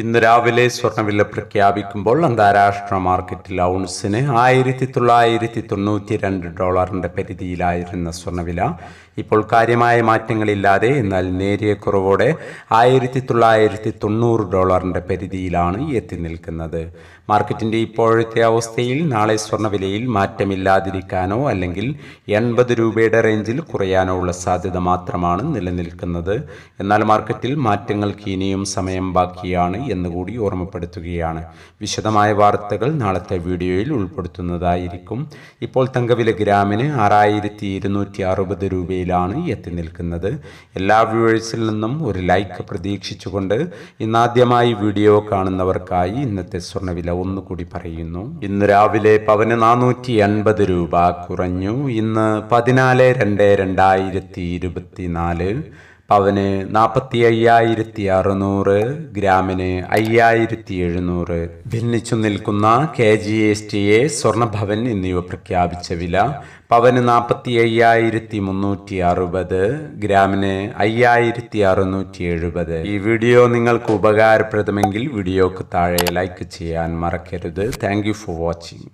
ഇന്ന് രാവിലെ സ്വർണവില പ്രഖ്യാപിക്കുമ്പോൾ അന്താരാഷ്ട്ര മാർക്കറ്റിൽ ഔൺസിന് ആയിരത്തി തൊള്ളായിരത്തി തൊണ്ണൂറ്റി രണ്ട് ഡോളറിന്റെ പരിധിയിലായിരുന്ന സ്വർണവില ഇപ്പോൾ കാര്യമായ മാറ്റങ്ങളില്ലാതെ എന്നാൽ നേരിയ കുറവോടെ ആയിരത്തി തൊള്ളായിരത്തി തൊണ്ണൂറ് ഡോളറിന്റെ പരിധിയിലാണ് എത്തി നിൽക്കുന്നത്. മാർക്കറ്റിന്റെ ഇപ്പോഴത്തെ അവസ്ഥയിൽ നാളെ സ്വർണവിലയിൽ മാറ്റമില്ലാതിരിക്കാനോ അല്ലെങ്കിൽ എൺപത് രൂപയുടെ റേഞ്ചിൽ കുറയാനോ ഉള്ള സാധ്യത മാത്രമാണ് നിലനിൽക്കുന്നത്. എന്നാൽ മാർക്കറ്റിൽ മാറ്റങ്ങൾക്ക് ഇനിയും സമയം ബാക്കിയാണ് എന്നുകൂടി ഓർമ്മപ്പെടുത്തുകയാണ്. വിശദമായ വാർത്തകൾ നാളത്തെ വീഡിയോയിൽ ഉൾപ്പെടുത്തുന്നതായിരിക്കും. ഇപ്പോൾ തങ്കവില ഗ്രാമിന് ആറായിരത്തി ഇരുന്നൂറ്റി അറുപത് രൂപയിലാണ് എത്തി നിൽക്കുന്നത്. എല്ലാ വ്യൂവേഴ്സിൽ നിന്നും ഒരു ലൈക്ക് പ്രതീക്ഷിച്ചുകൊണ്ട് ഇന്നാദ്യമായി വീഡിയോ കാണുന്നവർക്കായി ഇന്നത്തെ സ്വർണവില ഒന്നുകൂടി പറയുന്നു. ഇന്ന് രാവിലെ പവന് നാനൂറ്റി എൺപത് രൂപ കുറഞ്ഞു. ഇന്ന് പതിനാല് രണ്ട് രണ്ടായിരത്തി ഇരുപത്തിനാല് പവന് നാൽപ്പത്തി അയ്യായിരത്തി അറുന്നൂറ് ഗ്രാമിന് അയ്യായിരത്തി എഴുന്നൂറ് ഭിന്നിച്ചു നിൽക്കുന്ന K G S T A സ്വർണഭവൻ എന്നിവ പ്രഖ്യാപിച്ച വില പവന് നാൽപ്പത്തി അയ്യായിരത്തി മുന്നൂറ്റി അറുപത് ഗ്രാമിന് അയ്യായിരത്തി അറുന്നൂറ്റി എഴുപത് ഈ വീഡിയോ നിങ്ങൾക്ക് ഉപകാരപ്രദമെങ്കിൽ വീഡിയോക്ക് താഴെ ലൈക്ക് ചെയ്യാൻ മറക്കരുത്. Thank for watching